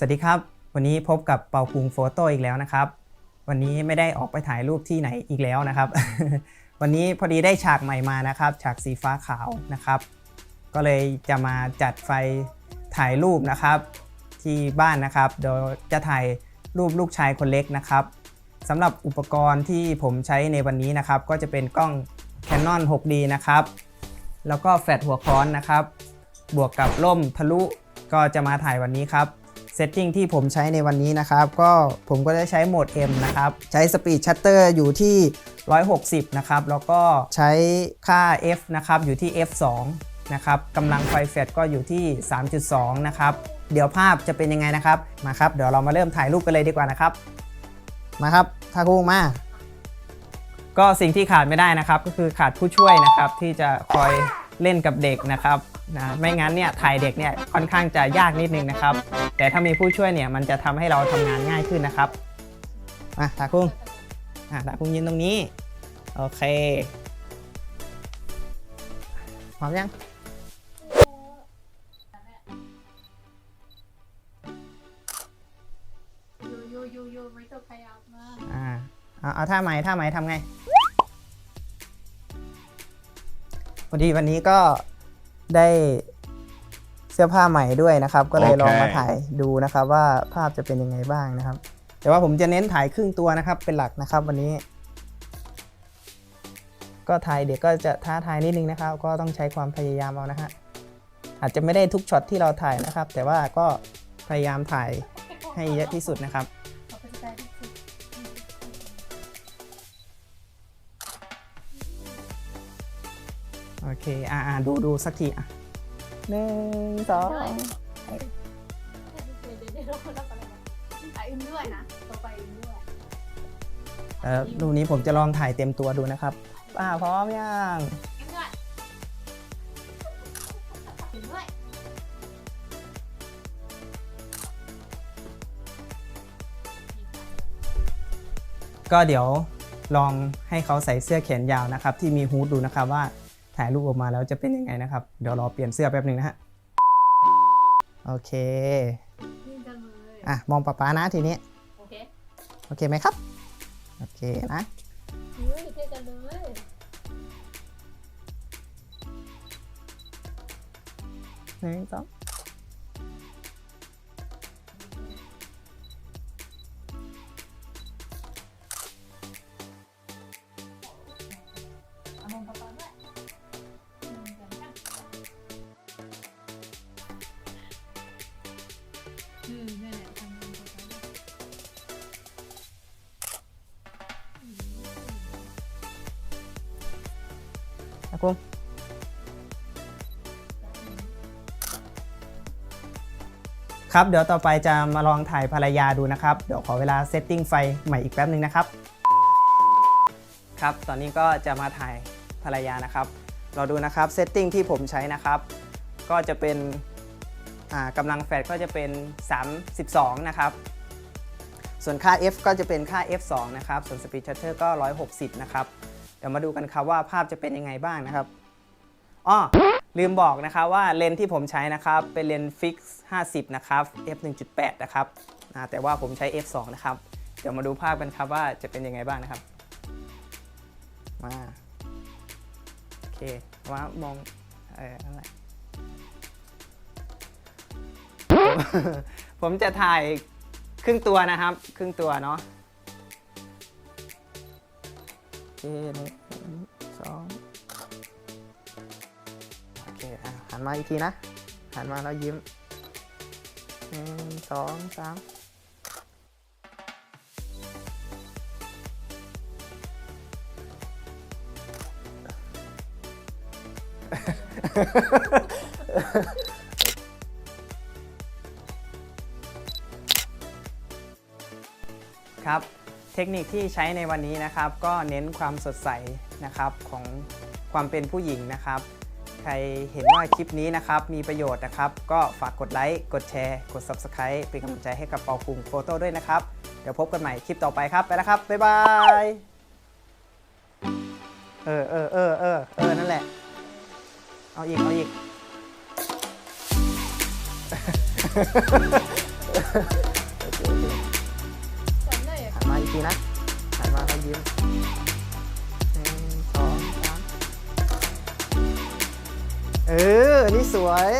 สวัสดีครับ วันนี้พบกับเปาคุงโฟโต้อีกแล้วนะครับ วันนี้ไม่ได้ออกไปถ่ายรูปที่ไหนอีกแล้วนะครับ วันนี้พอดีได้ฉากใหม่มานะครับ ฉากสีฟ้าขาวนะครับ ก็เลยจะมาจัดไฟถ่ายรูปนะครับที่บ้านนะครับเดี๋ยวจะถ่ายรูปลูกชายคนเล็กนะครับสำหรับอุปกรณ์ที่ผมใช้ในวันนี้นะครับ ก็จะเป็นกล้อง Canon 6D นะครับ แล้วก็แฟลชหัวค้อนนะครับ บวกกับร่มทะลุก็จะมาถ่ายวันนี้ครับ เซตติ้งที่ผมใช้ในวันนี้นะครับ ก็ผมก็จะใช้โหมด M นะครับ ใช้สปีดชัตเตอร์อยู่ที่ 160 นะครับ แล้วก็ใช้ค่า F นะครับ อยู่ที่ F2 นะครับกำลังไฟแฟลชก็อยู่ที่ 3.2 นะครับ เดี๋ยวภาพจะเป็นยังไงนะครับ มาครับ เดี๋ยวเรามาเริ่มถ่ายรูปกันเลยดีกว่านะครับ มาครับทากุ้งมาก็สิ่งที่ขาดไม่ได้นะครับ ก็คือขาดผู้ช่วยนะครับที่จะคอย เล่นกับเด็กนะครับนะไม่งั้นเนี่ยถ่ายเด็กเนี่ยค่อนข้างจะยากนิดนึงนะครับ แต่ถ้ามีผู้ช่วยเนี่ยมันจะทำให้เราทำงานง่ายขึ้นนะครับมาตาคุ้งอะตาคุ้งยืนตรงนี้ โอเคพร้อมยังยูยูยูยูไม่ต้องขยับมากอ่าเอาเอาท่าไหมท่าไหมทำไง พอดีวันนี้ก็ได้เสื้อผ้าใหม่ด้วยนะครับ ก็เลยลองมาถ่ายดูนะครับ ว่าภาพจะเป็นยังไงบ้างนะครับ แต่ว่าผมจะเน้นถ่ายครึ่งตัวนะครับ เป็นหลักนะครับ วันนี้ ก็ถ่ายเด็กก็จะท้าทายนิดนึงนะครับ ก็ต้องใช้ความพยายามเอานะฮะอาจจะไม่ได้ทุกช็อตที่เราถ่ายนะครับ แต่ว่าก็พยายามถ่ายให้เยอะที่สุดนะครับ อเคอ่าอ่าดูดูสักทีอะหนึ่งสองเดี๋ยวเดี๋ยวเดี๋ยวเราคนละกันเลยถ่ายอื่นด้วยนะต่อไปอื่นด้วยเอ่อรูปนี้ผมจะลองถ่ายเต็มตัวดูนะครับป้าพร้อมยังอื่นด้วยอื่นด้วยก็เดี๋ยวลองให้เขาใส่เสื้อแขนยาวนะครับ ที่มีฮูดดูนะครับว่า ถ่ายรูปออกมาแล้วจะเป็นยังไงนะครับ เดี๋ยวรอเปลี่ยนเสื้อแป๊บหนึ่งนะฮะ โอเค นี่จังเลยอะ มองป๊าป๊านะทีนี้ โอเคโอเคไหมครับ โอเคนะ เฮ้ยเท่จังเลยหนึ่งสอง อืมนี่นแหละทำงปะปะด้วยนะกุ้งครับ เดี๋ยวต่อไปจะมาลองถ่ายภรรยาดูนะครับ เดี๋ยวขอเวลาเซตติ้งไฟใหม่อีกแป๊บหนึ่งนะครับ ครับ ตอนนี้ก็จะมาถ่ายภรรยานะครับ เราดูนะครับ เซตติ้งที่ผมใช้นะครับ ก็จะเป็น กำลังแฟลชก็จะเป็น 32 นะครับ ส่วนค่า f ก็จะเป็นค่า f 2นะครับ ส่วน speed shutter ก็ 160 นะครับ เดี๋ยวมาดูกันครับว่าภาพจะเป็นยังไงบ้างนะครับอ้อลืมบอกนะครับว่าเลนส์ที่ผมใช้นะครับเป็นเลนส์ฟิกซ์50 นะครับ f 1.8 นะครับแต่ว่าผมใช้ f 2นะครับ เดี๋ยวมาดูภาพกันครับว่าจะเป็นยังไงบ้างนะครับมาโอเคว่ามองเอออะไร ผมผมจะถ่ายครึ่งตัวนะครับ ครึ่งตัวเนาะโอเคหนึ่งสองโอเคอะหันมาอีกทีนะ หันมาแล้วยิ้มหนึ่งสองสาม ครับเทคนิคที่ใช้ในวันนี้นะครับ ก็เน้นความสดใสนะครับของความเป็นผู้หญิงนะครับ ใครเห็นว่าคลิปนี้นะครับมีประโยชน์นะครับ ก็ฝากกดไลค์กดแชร์ กด Subscribe เป็นกำลังใจให้กับเปาคุงโฟโต้ด้วยนะครับ เดี๋ยวพบกันใหม่คลิปต่อไปครับ ไปแล้วครับ บ๊ายบายเออเออเออเออเออนั่นแหละ เอาอีก เอาอีกโอ ทีนะหันมาแล้วยิ้มหนึ่งสองสามเออ นี่สวย